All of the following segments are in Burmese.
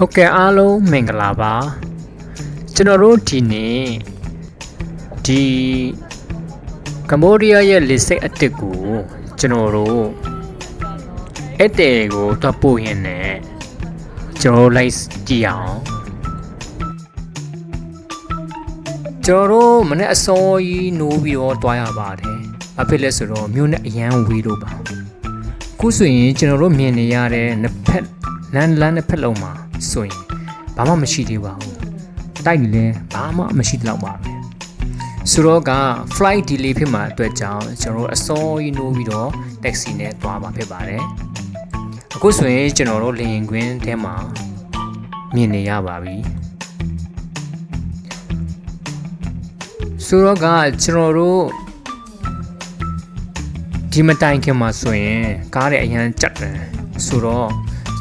ဟုတ်ကဲ့အားလုံးမင်္ဂလာပါကျွန်တော်တို့ဒီနေ့ဒီကမ္ဘောဒီးယားရဲ့လေစိတ်အစ်စ်ကိုကျွန်တော်တို့အဲ့တဲကိုတွတ်ပို့ရင်လည်းကျွန်တော်တို့လိုက်ကြည့်အောင်ကျွန်တော်တို့မနေ့အစောကြီးနိုးပြီးတော့တွားရပါတယ်ဘာဖြစ်လဲဆိုတော့မြို့နဲ့အရန်ဝေးလို့ပါအခုဆိုရင်ကျွန်တော်တို့မြင်နေရတဲ့နှစ်ဖက်လမ်းလမ်းနှစ်ဖက်လုံးမှာ ဆိုရင်ဘာမှမရှိသေးပါဘူးတိုက်နေလဲဘာမှမရှိတော့ပါပဲဆိုတော့က flight delay ဖြစ်မှာအတွက်ကြောင့်ကျွန်တော်တို့အစောကြီးနိုးပြီးတော့ taxi နဲ့သွားမှာဖြစ်ပါတယ်အခုဆိုရင်ကျွန်တော်တို့လေယာဉ်ကွင်းထဲမှာမြင်နေရပါပြီဆိုတော့ကကျွန်တော်တို့ဒီမတိုင်ခင်မှာဆိုရင်ကားတွေအရန်ကြက်တယ်ဆိုတော့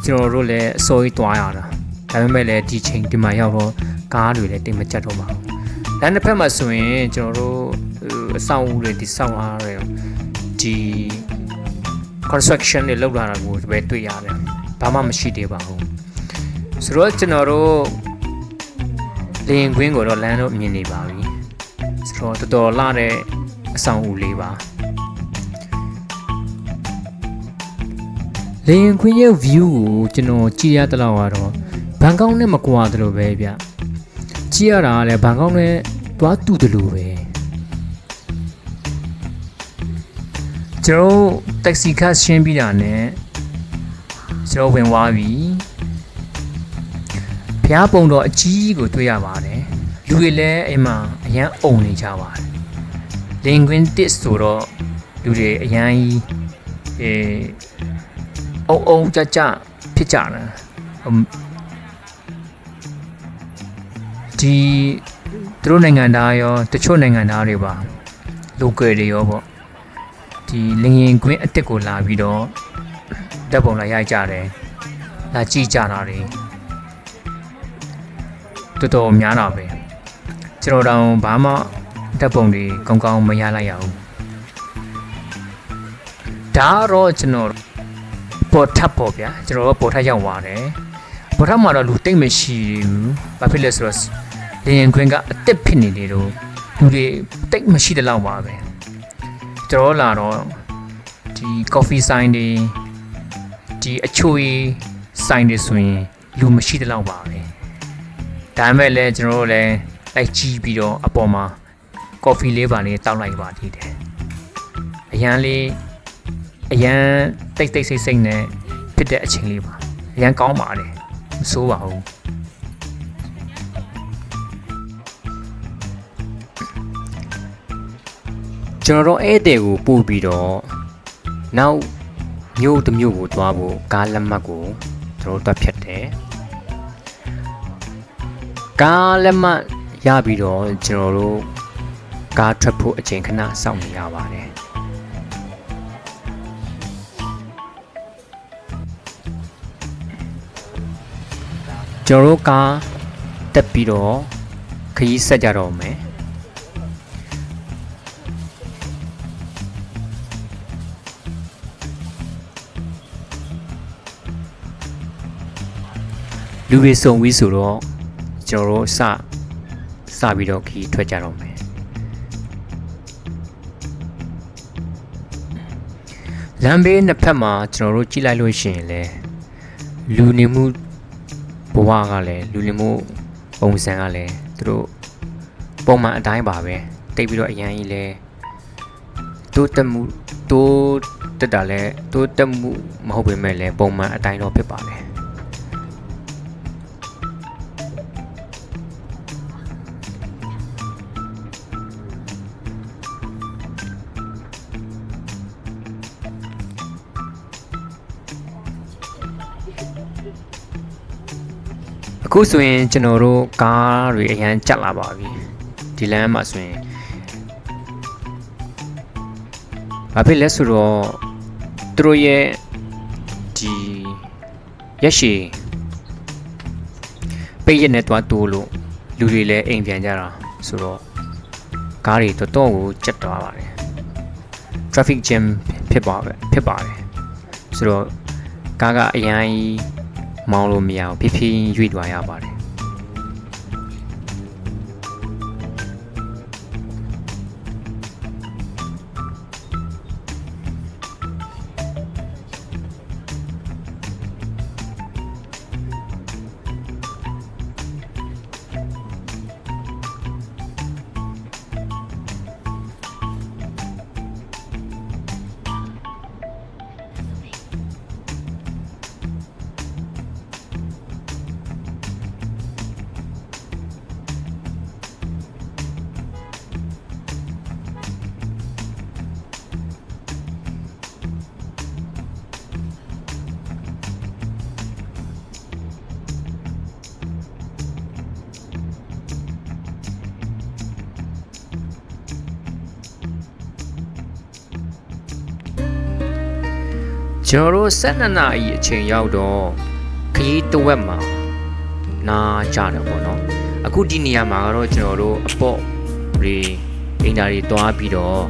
ကျွန်တော်တို့လည်းအစိုးရသွားရတာဒါပေမဲ့လည်းဒီချိန်ဒီမှာရောက်တော့ကားတွေလည်းတိတ်မကြက်တော့ပါဘူးလမ်းတစ်ဖက်မှာဆိုရင်ကျွန်တော်တို့ဟိုအဆောင်အဦးတွေဒီဆောက်အားတွေဒီ construction တွေလုပ်လာတာကိုပဲတွေ့ရတယ်ဘာမှမရှိသေးပါဘူးဆိုတော့ကျွန်တော်တို့လေရင်ကွင်းကိုတော့လမ်းတော့မြင်နေပါပြီဆိုတော့တော်တော်လာတဲ့အဆောင်အဦးလေးပါ လေရင်ခွင်းရဲ့ view ကိုကျွန်တော်ကြည့်ရတဲ့လောက်ကတော့ဘန်ကောက်နဲ့မကွာသလိုပဲဗျကြည့်ရတာကလည်းဘန်ကောက်နဲ့သွားတူတယ်လို့ပဲကျွန်တော်တက္ကစီကရှင်းပြီးတာနဲ့ကျွန်တော်ဝင်သွားပြီဖျားပုံတော်အကြီးကိုတွေ့ရပါတယ်လူတွေလည်းအိမ်မှာအရန်အုံနေကြပါတယ်လင်ကွင်းတစ်ဆိုတော့လူတွေအရန်ကြီးအေး အုံအုံကြကြဖြစ်ကြတယ်ဟိုဒီသူတို့နိုင်ငံသားရောတချို့နိုင်ငံသားတွေပါ local တွေရောပေါ့ဒီလင်ရင်ကွင်းအစ်စ်ကိုလာပြီးတော့တက်ပုံလာရိုက်ကြတယ်လာကြည့်ကြတာတွေတော်တော်များတာပဲကျွန်တော်တောင်ဘာမှတက်ပုံတွေကောင်းကောင်းမရလိုက်ရဘူးဒါတော့ကျွန်တော် ပေါ်ထပ်ပေါ့ဗျာကျွန်တော်တို့ပေါ်ထပ်ရောက်သွားတယ်ပေါ်ထပ်မှာတော့လူတိတ်မရှိဘူးဘာဖြစ်လဲဆိုတော့လေရင်ခွင်းကအစ်စ်ဖြစ်နေတယ်လို့လူတွေတိတ်မရှိတဲ့လောက်ပါပဲကျွန်တော်လာတော့ဒီ coffee sign တွေဒီအချိုရည်ဆိုင်တွေဆိုရင်လူမရှိတဲ့လောက်ပါပဲဒါပေမဲ့လည်းကျွန်တော်တို့လည်းလိုက်ကြည့်ပြီးတော့အပေါ်မှာ coffee လေးပါလေးတောက်လိုက်ပါသေးတယ်အရန်လေး အရန်တိတ်တိတ်ဆိတ်ဆိတ်နဲ့ဖြစ်တဲ့အချိန်လေးပါအရန်ကောင်းပါလေမစိုးပါဘူးကျွန်တော်တို့ဧည့်သည်ကိုပို့ပြီးတော့နောက်မြို့တစ်မြို့ကိုသွားဖို့ကားလက်မှတ်ကိုကျွန်တော်တို့တွတ်ဖြတ်တယ်ကားလက်မှတ်ရပြီးတော့ကျွန်တော်တို့ကားထွက်ဖို့အချိန်ခဏစောင့်နေရပါတယ် ကျွန်တော်တို့ကတက်ပြီးတော့ခရီးဆက်ကြတော့မယ်လူတွေစုံပြီးဆိုတော့ကျွန်တော်တို့စစပြီးတော့ခရီးထွက်ကြတော့မယ်လမ်းဘေးနှစ်ဖက်မှာကျွန်တော်တို့ကြည့်လိုက်လို့ရှိရင်လေလူနေမှု ဘဝကလည်းလူလင်မှုပုံစံကလည်းသူတို့ပုံမှန်အတိုင်းပါပဲတိတ်ပြီးတော့အရန်ကြီးလဲတိုးတက်မှုတိုးတက်တာလဲတိုးတက်မှုမဟုတ်ပေမဲ့လည်းပုံမှန်အတိုင်းတော့ဖြစ်ပါတ ခုဆိုရင်ကျွန်တော်တို့ကားတွေအရန်ကြက်လာပါပြီဒီလမ်းမှာဆိုရင်ဘာဖြစ်လဲဆိုတော့သူတို့ရဲ့ဒီရက်ရှည်ပိတ်ရက်နဲ့တွားတိုးလို့လူတွေလည်းအိမ်ပြန်ကြတာဆိုတော့ကားတွေတော်တော်ကိုကြက်သွားပါတယ် traffic jam ဖြစ်ပါပဲဖြစ်ပါတယ်ဆိုတော့ကားကအရန်ကြီး မောင်းလို့မရအောင်ဖြည်းဖြည်းရွေ့သွားရပါတယ် ကျွန်တော်တို့12နာရီအချိန်ရောက်တော့ခရီးတစ်ဝက်မှာနားကြတယ်ပေါ့နော်အခုဒီနေရာမှာကတော့ကျွန်တော်တို့အပေါ့တွေအင်တာတွေတွားပြီးတော့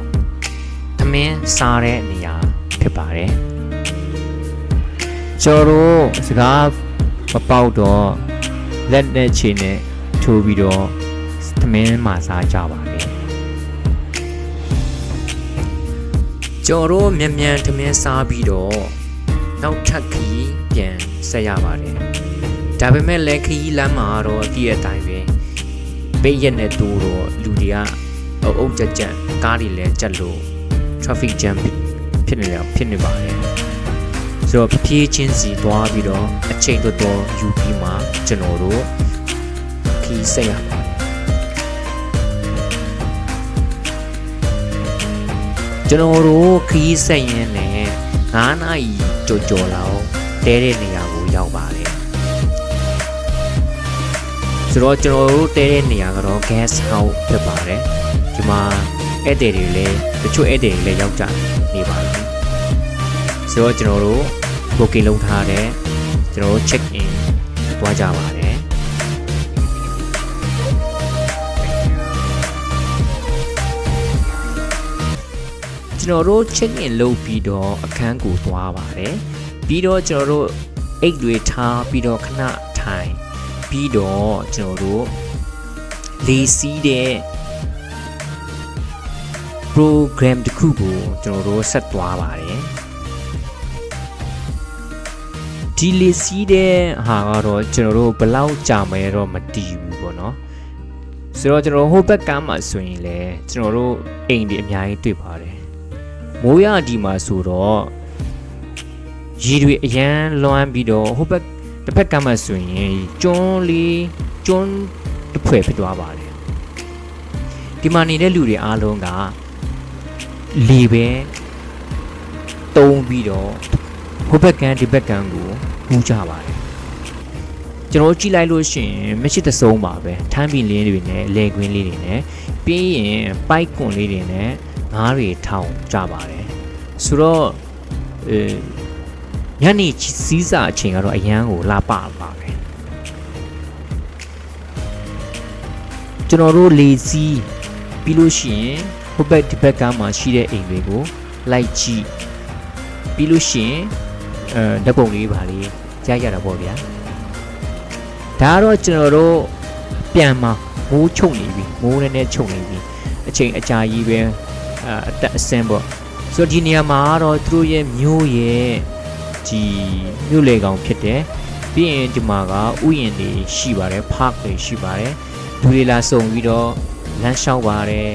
သမင်းစားတဲ့နေရာဖြစ်ပါတယ်ကျွန်တော်တို့စကားမပေါက်တော့လက်နဲ့ခြေနဲ့ထိုးပြီးတော့သမင်းမှာစားကြပါတယ် ကျော်တို့မြန်မြန်ထမင်းစားပြီးတော့နောက်ထပ်ခရီးပြန်ဆက်ရပါတယ်။ဒါပေမဲ့လည်းခရီးလမ်းမှာတော့တည့်ရတိုင်းပဲပိတ်ရက်နဲ့တိုးတော့လူတွေကအုပ်အုပ်ကြက်ကြက်ကားတွေလည်းကြက်လို့ traffic jam ဖြစ်နေတော့ဖြစ်နေပါတယ်။ဆိုတော့ဖြည်းဖြည်းချင်းစီသွားပြီးတော့အချိန်တော်တော်ယူပြီးမှကျွန်တော်တို့ခရီးဆက်ရပါ ကျွန်တော်တို့ခရီးဆက်ရင်လည်း9နာရီကြော်ကြော်လောက်တဲတဲ့နေရာကိုရောက်ပါတယ်ဆိုတော့ကျွန်တော်တို့တဲတဲ့နေရာကတော့ gas house ဖြစ်ပါတယ်ဒီမှာဧည့်သည်တွေလည်းတချို့ဧည့်သည်တွေလည်းရောက်ကြနေပါပြီဆိုတော့ကျွန်တော်တို့ booking လုပ်ထားတဲ့ကျွန်တော်တို့ check in သွားကြပါတယ် ကျွန်တော်တို့ check in လုပ်ပြီးတော့အခန်းကိုသွားပါတယ်ပြီးတော့ကျွန်တော်တို့အိတ်တွေထားပြီးတော့ခဏထိုင်ပြီးတော့ကျွန်တော်တို့လေးစီးတဲ့ program တစ်ခုကိုကျွန်တော်တို့ဆက်သွားပါတယ်ဒီလေးစီးတဲ့ဟာကတော့ကျွန်တော်တို့ဘယ်လောက်ကြာမယ်တော့မတည်ဘူးပေါ့နော်ဆိုတော့ကျွန်တော်ဟိုဘက်ကမ်းမှာဆိုရင်လည်းကျွန်တော်တို့အိမ်တွေအများကြီးတွေ့ပါတယ် မိုးရဒီမှာဆိုတော့ရေတွေအရန်လွှမ်းပြီးတော့ဟိုဘက်တစ်ဖက်ကမ်းမှာဆိုရင်ကျွန်းလေးကျွန်းတစ်ဖွဲ့ဖြစ်သွားပါတယ်ဒီမှာနေတဲ့လူတွေအားလုံးကလေပဲတုံးပြီးတော့ဟိုဘက်ကမ်းဒီဘက်ကမ်းကိုပူးကြပါတယ်ကျွန်တော်ကြည့်လိုက်လို့ရှိရင်မရှိတဆုံးပါပဲထမ်းပင်လင်းတွေနဲ့လေကွင်းလေးတွေနဲ့ပြီးရင်ပိုက်ကွန်လေးတွေနဲ့ ငားတွေထောင်ကြပါတယ်ဆိုတော့အဲညနေစီးစာအချိန်ကတော့အရန်ကိုလာပပါပဲကျွန်တော်တို့လေစီးပြီးလို့ရှိရင်ဟိုဘက်ဒီဘက်ကမှရှိတဲ့အိမ်တွေကိုလိုက်ကြည့်ပြီးလို့ရှိရင်အဲဓာတ်ပုံလေးပါလေးကြားရတာပေါ့ဗျာဒါကတော့ကျွန်တော်တို့ပြန်มาမိုးချုပ်နေပြီမိုးနဲ့နဲ့ချုပ်နေပြီအချိန်အကြာကြီးပဲ အအတက်အဆင်းပေါ့ဆိုတော့ဒီနေရာမှာကတော့သူတို့ရဲ့မျိုးရဲ့ဒီမြို့လေကောင်ဖြစ်တယ်ပြီးရင်ဒီမှာကဥယျာဉ်တွေရှိပါတယ် park တွေရှိပါတယ်လူတွေလာစုံပြီးတော့လမ်းလျှောက်ပါတယ်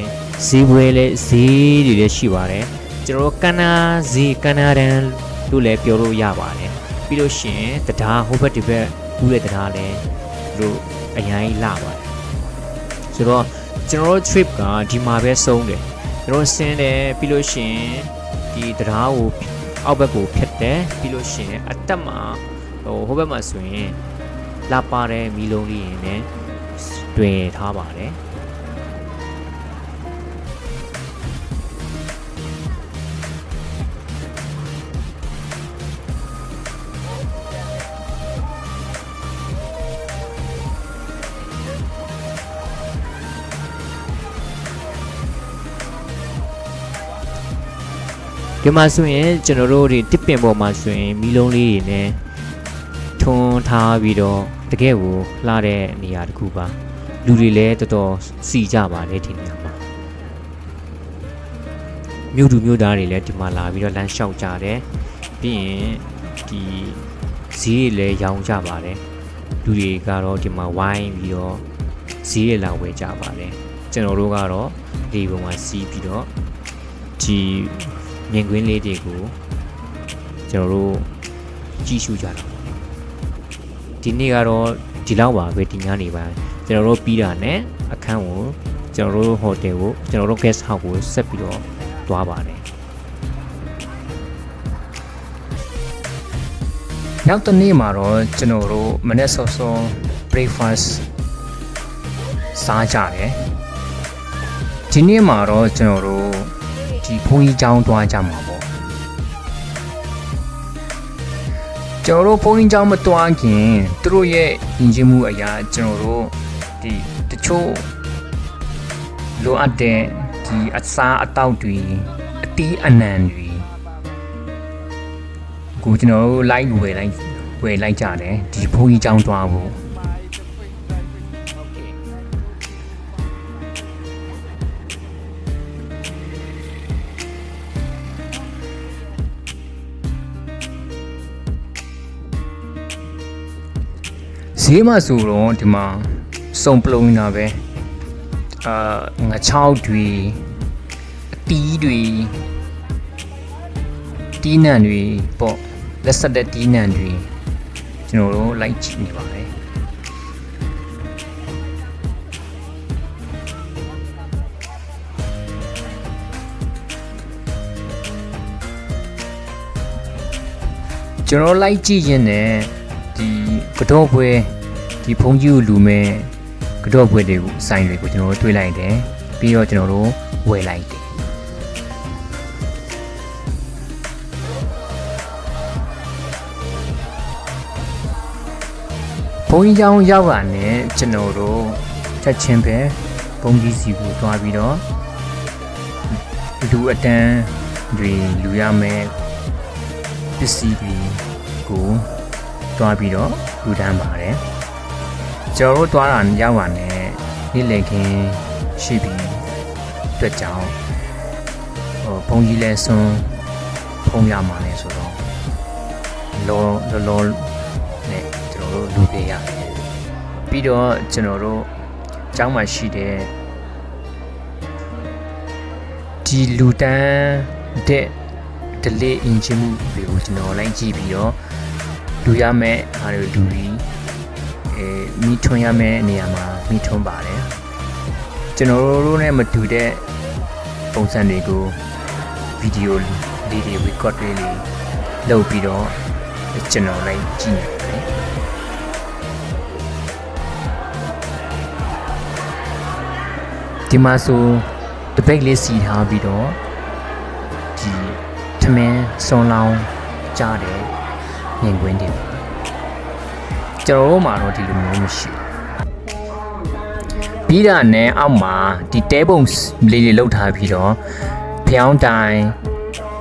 ဈေးပွဲလည်းဈေးတွေလည်းရှိပါတယ်ကျွန်တော်တို့ကန္နာဈေးကန္နာရန်လို့လည်းပြောလို့ရပါတယ်ပြီးလို့ရှိရင်တရားဟိုဘက်ဒီဘက်ဦးတဲ့တရားလည်းသူတို့အရင်ကြီးလာပါတယ်ဆိုတော့ကျွန်တော်တို့ trip ကဒီမှာပဲဆုံးတယ်ကျွန် တော်ဆင်းတယ်ပြီးလို့ရှိရင်ဒီတရားကိုအောက်ဘက်ကိုဖြတ်တယ်ပြီးလို့ရှိရင်အတက်မှာဟိုဟိုဘက်မှာဆိုရင်လာပါတဲ့မီလုံးလေးရင်လည်းတွင်ထားပါတယ် ဒီမှာဆိုရင်ကျွန်တော်တို့တွေတစ်ပင်ပေါ်မှာဆိုရင်မီလုံးလေးတွေနဲ့ထွန်းထားပြီးတော့တကယ်ကိုလှတဲ့နေရာတစ်ခုပါလူတွေလည်းတော်တော်စီကြပါတယ်ဒီနေရာမှာမြို့သူမြို့သားတွေလည်းဒီမှာလာပြီးတော့လမ်းလျှောက်ကြတယ်ပြီးရင်ဒီဈေးတွေလည်းရောင်းကြပါတယ်လူတွေကတော့ဒီမှာဝိုင်းပြီးတော့ဈေးတွေလာဝယ်ကြပါတယ်ကျွန်တော်တို့ကတော့ဒီပုံမှာစီးပြီးတော့ဒီ မြင်ကွင်းလေးတွေကိုကျွန်တော်တို့ကြည့်ရှုကြတာဒီနေ့ကတော့ဒီလောက်ပါပဲဒီညနေပိုင်းကျွန်တော်တို့ပြီးတာနဲ့အခန်းကိုကျွန်တော်တို့ဟိုတယ်ကိုကျွန်တော်တို့ guest house ကိုဆက်ပြီးတော့သွားပါတယ်နောက်တစ်နေ့မှာတော့ကျွန်တော်တို့မနေ့စောစော breakfast စားကြတယ်ဒီနေ့မှာတော့ကျွန်တော်တို့ ဒီဘုန်းကြီးကျောင်းသွားကြမှာပေါ့ကျွန်တော်တို့ဘုန်းကြီးကျောင်းမသွားခင်သူတို့ရဲ့ယဉ်ကျေးမှုအရာကျွန်တော်တို့ဒီတချို့လိုအပ်တဲ့ဒီအစားအသောက်တွေအတီးအနံတွေကိုကျွန်တော်တို့ live ဝယ်လိုက်ဝယ်လိုက်ကြတယ်ဒီဘုန်းကြီးကျောင်းသွားဖို့ ဈေးမှာဆိုတော့ဒီမှာစုံပလုံးနေတာပဲအာငါချောက်တွေအတီးတွေတီးနှံတွေပေါ့လက်ဆက်တဲ့တီးနှံတွေကျွန်တော်တို့လိုက်ကြည့်နေပါတယ်ကျွန်တော်လိုက်ကြည့်ရင်လည်းဒီကတော့ပွဲ ဒီဖုန်ကြီးကိုလူမဲ့ကတော့ပွဲတွေကိုစိုင်းတွေကိုကျွန်တော်တို့တွေးလိုက်တယ်ပြီးတော့ကျွန်တော်တို့ဝယ်လိုက်တယ်ဘုံကြီးကျောင်းရောက်လာနဲ့ကျွန်တော်တို့ချက်ချင်းပဲဘုံကြီးစီကိုသွားပြီးတော့လူအတန်းတွေလူရမယ်ပစ္စည်းတွေကိုသွားပြီးတော့လူတန်းပါတယ် ကျွန်တော်တို့သွားတာရောက်လာနဲ့နေ့လည်ခင်းရှိပြီးအတွက်ကြောင့်ဟိုဘုံကြီးလဲစွန်းဖုံးရမှာလဲဆိုတော့လောလောလောနဲ့ကျွန်တော်တို့လူပေးရတယ်ပြီးတော့ကျွန်တော်တို့ကျောင်းမှာရှိတဲ့ဒီလူတန်းတဲ့ delay အင်ဂျင်မှုတွေကိုကျွန်တော်လိုက်ကြည့်ပြီးတော့လူရမယ့်အားတွေလူပြီး အဲမိထွန်းရမယ့်နေရာမှာမိထွန်းပါတယ်ကျွန်တော်တို့နဲ့မတူတဲ့ပုံစံတွေကိုဗီဒီယိုလေးတွေ record လေးတွေလုပ်ပြီးတော့ကျွန်တော်လိုက်ကြည့်နေတယ်ဒီမှာဆိုတပိတ်လေးစီထားပြီးတော့ဒီထမင်းစွန်လောင်းကြားတယ်မြင်ကွင်းတယ် ကျွန်တော်တို့မှာတော့ဒီလိုမျိုးမရှိဘူးပြီးတာနဲ့အောက်မှာဒီတဲပုံလေးတွေလောက်ထားပြီးတော့ဖျောင်းတိုင်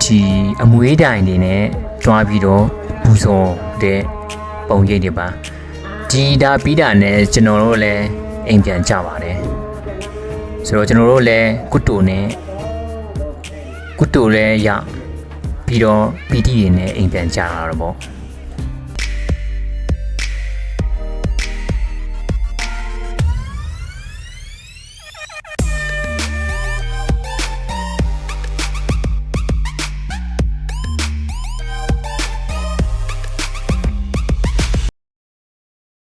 ဒီအမွေးတိုင်တွေနဲ့တွားပြီးတော့ပူဇော်တဲ့ပုံရိပ်တွေပါဒီဒါပြီးတာနဲ့ကျွန်တော်တို့လည်းအိမ်ပြန်ကြပါတယ်ဆိုတော့ကျွန်တော်တို့လည်းကုတူနဲ့ကုတူလည်းရပြီးတော့ပီတီတွေနဲ့အိမ်ပြန်ကြတာတော့ပေါ့